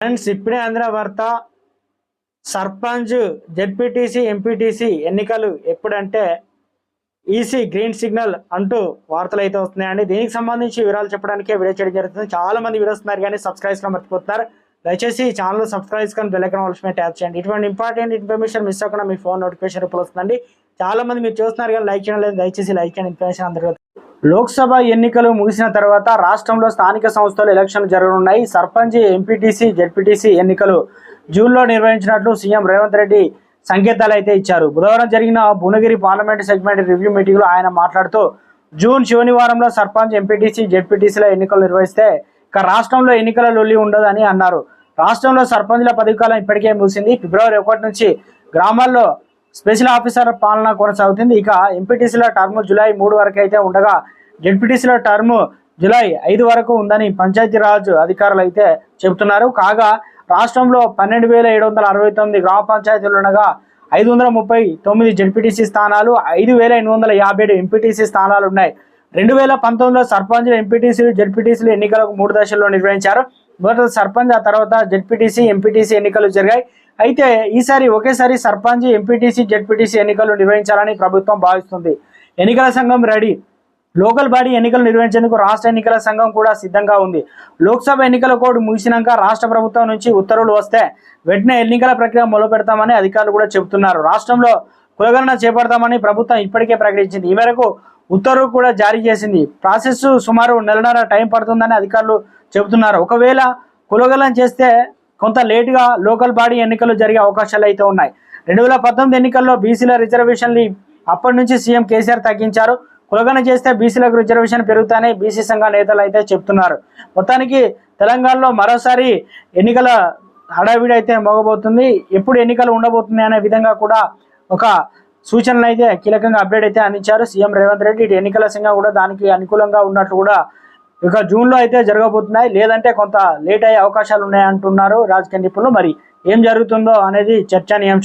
Friends ఇప్పుడే అందిన వార్త సర్పంచ్ జెడ్పీటీసీ ఎంపీటీసీ ఎన్నికలు ఎప్పుడంటే ఈసీ గ్రీన్ సిగ్నల్ అంటూ వార్తలు అయితే వస్తున్నాయండి. దీనికి సంబంధించి వివరాలు చెప్పడానికే వీడియో చేయడం జరుగుతుంది. చాలా మంది వీడియోస్ ఉన్నారు కానీ సబ్స్క్రైబ్స్గా మర్చిపోతున్నారు. దయచేసి ఈ ఛానల్ సబ్స్క్రైబ్స్ కానీ బెల్లైకన్ ఆల్స్ ట్యాప్ చేయండి. ఇటువంటి ఇంపార్టెంట్ ఇన్ఫర్మేషన్ మిస్ అవ్వకుండా మీ ఫోన్ నోటిఫికేషన్ రూపంలో వస్తుందండి. చాలా మంది మీరు చూస్తున్నారు కానీ లైక్ చేయడం లేదు. దయచేసి లైక్ చేయండి. ఇన్ఫర్మేషన్ అందరూ లోక్సభ ఎన్నికలు ముగిసిన తర్వాత రాష్ట్రంలో స్థానిక సంస్థలు ఎలక్షన్లు జరగనున్నాయి. సర్పంచ్ ఎంపీటీసీ జెడ్పీటీసీ ఎన్నికలు జూన్లో నిర్వహించినట్లు సీఎం రేవంత్ రెడ్డి సంకేతాలు అయితే ఇచ్చారు. బుధవారం జరిగిన భువనగిరి పార్లమెంట్ సెగ్మెంట్ రివ్యూ మీటింగ్లో ఆయన మాట్లాడుతూ జూన్ శనివారంలో సర్పంచ్ ఎంపీటీసీ జెడ్పీటీసీల ఎన్నికలు నిర్వహిస్తే ఇక రాష్ట్రంలో ఎన్నికల లొల్లి ఉండదని అన్నారు. రాష్ట్రంలో సర్పంచ్ల పదవి కాలం ఇప్పటికే ముగిసింది. ఫిబ్రవరి ఒకటి నుంచి గ్రామాల్లో స్పెషల్ ఆఫీసర్ పాలన కొనసాగుతుంది ఇక ఎంపీటీసీల టర్మ్ జూలై మూడు వరకు అయితే ఉండగా జెడ్పీటీసీల టర్మ్ జూలై ఐదు వరకు ఉందని పంచాయతీరాజ్ అధికారులు అయితే చెబుతున్నారు. కాగా రాష్ట్రంలో పన్నెండు వేల ఏడు వందల అరవై తొమ్మిది గ్రామ పంచాయతీలు ఉండగా ఐదు వందల ముప్పై తొమ్మిది జెడ్పీటీసీ స్థానాలు ఐదు వేల ఎనిమిది వందల యాభై ఏడు ఎంపీటీసీ స్థానాలు ఉన్నాయి. రెండు వేల పంతొమ్మిదిలో సర్పంచులు ఎంపీటీసీలు జెడ్పీటీసీలు ఎన్నికలకు మూడు దశల్లో నిర్వహించారు. మొదట సర్పంచ్ ఆ తర్వాత జెడ్పీటీసీ ఎంపీటీసీ ఎన్నికలు జరిగాయి. అయితే ఈసారి ఒకేసారి సర్పంచ్ ఎంపీటీసీ జెడ్పీటీసీ ఎన్నికలు నిర్వహించాలని ప్రభుత్వం భావిస్తుంది. ఎన్నికల సంఘం రెడీ. లోకల్ బాడీ ఎన్నికలు నిర్వహించేందుకు రాష్ట్ర ఎన్నికల సంఘం కూడా సిద్ధంగా ఉంది. లోక్సభ ఎన్నికల కోడ్ ముగిసినాక రాష్ట్ర ప్రభుత్వం నుంచి ఉత్తర్వులు వస్తే వెంటనే ఎన్నికల ప్రక్రియ మొదలు పెడతామని అధికారులు కూడా చెబుతున్నారు. రాష్ట్రంలో కులగణన చేపడతామని ప్రభుత్వం ఇప్పటికే ప్రకటించింది. ఈ మేరకు ఉత్తర్వులు కూడా జారీ చేసింది. ప్రాసెస్ సుమారు నెలన్నర టైం పడుతుందని అధికారులు చెబుతున్నారు. ఒకవేళ కులగలం చేస్తే కొంత లేటుగా లోకల్ బాడీ ఎన్నికలు జరిగే అవకాశాలు అయితే ఉన్నాయి. రెండు వేల పంతొమ్మిది ఎన్నికల్లో బీసీల రిజర్వేషన్లు అప్పటి నుంచి సీఎం కేసీఆర్ తగ్గించారు. కులగన చేస్తే బీసీలకు రిజర్వేషన్ పెరుగుతాయని బీసీ సంఘ నేతలు అయితే చెప్తున్నారు. మొత్తానికి తెలంగాణలో మరోసారి ఎన్నికల హడావిడి అయితే మోగబోతుంది. ఎప్పుడు ఎన్నికలు ఉండబోతుంది అనే విధంగా కూడా ఒక సూచనలు అయితే కీలకంగా అప్డేట్ అయితే అందించారు. సీఎం రేవంత్ రెడ్డి ఇటు ఎన్నికల సంఘం కూడా దానికి అనుకూలంగా ఉన్నట్లు కూడా ఇక జూన్లో అయితే జరగబోతున్నాయి. లేదంటే కొంత లేట్ అయ్యే అవకాశాలు ఉన్నాయంటున్నారు రాజకీయ నిపుణులు. మరి ఏం జరుగుతుందో అనేది చర్చనీయాంశం.